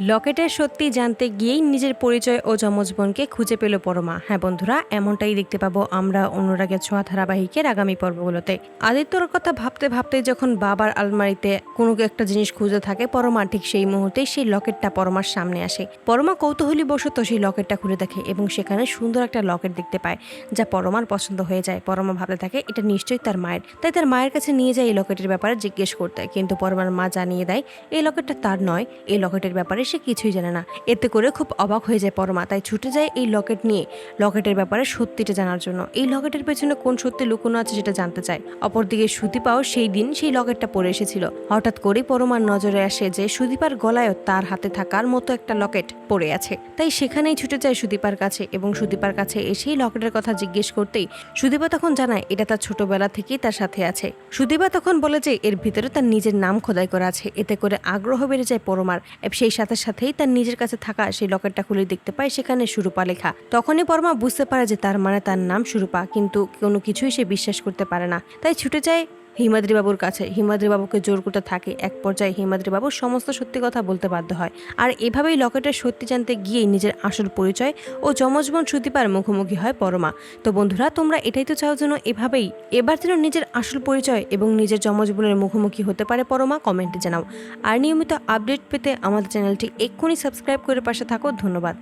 লকেটের সত্যি জানতে গিয়েই নিজের পরিচয় ও যমজ বোনকে খুঁজে পেল পরমা। হ্যাঁ বন্ধুরা, এমনটাই দেখতে পাবো আমরা অনুরাগের ছোঁয়া ধারাবাহিকের আগামী পর্বগুলোতে। আদিত্যর কথা ভাবতে ভাবতে যখন বাবার আলমারিতে কোনো একটা জিনিস খুঁজে থাকে, পরমা ঠিক সেই মুহূর্তে সেই লকেটটা পরমার সামনে আসে। পরমা কৌতূহলী বশত সেই লকেটটা খুলে দেখে এবং সেখানে সুন্দর একটা লকেট দেখতে পায়, যা পরমার পছন্দ হয়ে যায়। পরমা ভাবতে থাকে, এটা নিশ্চয়ই তার মায়ের। তাই তার মায়ের কাছে নিয়ে যায় এই লকেটের ব্যাপারে জিজ্ঞেস করতে। কিন্তু পরমার মা জানিয়ে দেয়, এই লকেটটা তার নয়, এই লকেটের ব্যাপারে সে কিছুই জানে না। এতে করে খুব অবাক হয়ে যায় পরমা, তাই ছুটে যায় এই লকেট নিয়ে। লকেটের ব্যাপারে সত্যিটা জানার জন্য। এই লকেটের পেছনে কোন সত্যি লুকোনো আছে সেটা জানতে চায়। অপরদিকে সুদীপাও সেই দিন সেই লকেটটা পরে এসেছিল। হঠাৎ করেই পরমার নজরে আসে যে সুদীপার গলায়ও তার হাতে থাকার মতো একটা লকেট পড়ে আছে। তাই সেখানেই ছুটে যায় সুদীপার কাছে এবং সুদীপার কাছে এসেই লকেটের কথা জিজ্ঞেস করতেই সুদীপা তখন জানায়, এটা তার ছোটবেলা থেকেই তার সাথে আছে। সুদীপা তখন বলে যে, এর ভিতরে তার নিজের নাম খোদাই করা আছে। এতে করে আগ্রহ বেড়ে যায় পরমার। সেই সাথে সাথেই তার নিজের কাছে থাকা সেই লকেটটা খুলে দেখতে পায় সেখানে সুরূপা লেখা। তখনই পরমা বুঝতে পারে যে তার মানে তার নাম সুরূপা, কিন্তু কোনো কিছুই সে বিশ্বাস করতে পারে না। তাই ছুটে যায় হিমাদ্রি বাবুর কাছে। হিমাদ্রিবাবুকে জোর করতে থাকে। এক পর্যায়ে হিমাদ্রি বাবু সমস্ত সত্যি কথা বলতে বাধ্য হয়। আর এভাবেই লকেটের সত্যি জানতে গিয়েই নিজের আসল পরিচয় ও যমজ বোন সুদীপার মুখোমুখি হয় পরমা। তো বন্ধুরা, তোমরা এটাই তো চাও যেন এভাবেই এবার যেন নিজের আসল পরিচয় এবং নিজের যমজ বোনের মুখোমুখি হতে পারে পরমা, কমেন্টে জানাও। আর নিয়মিত আপডেট পেতে আমাদের চ্যানেলটি এক্ষুনি সাবস্ক্রাইব করে পাশে থাকো। ধন্যবাদ।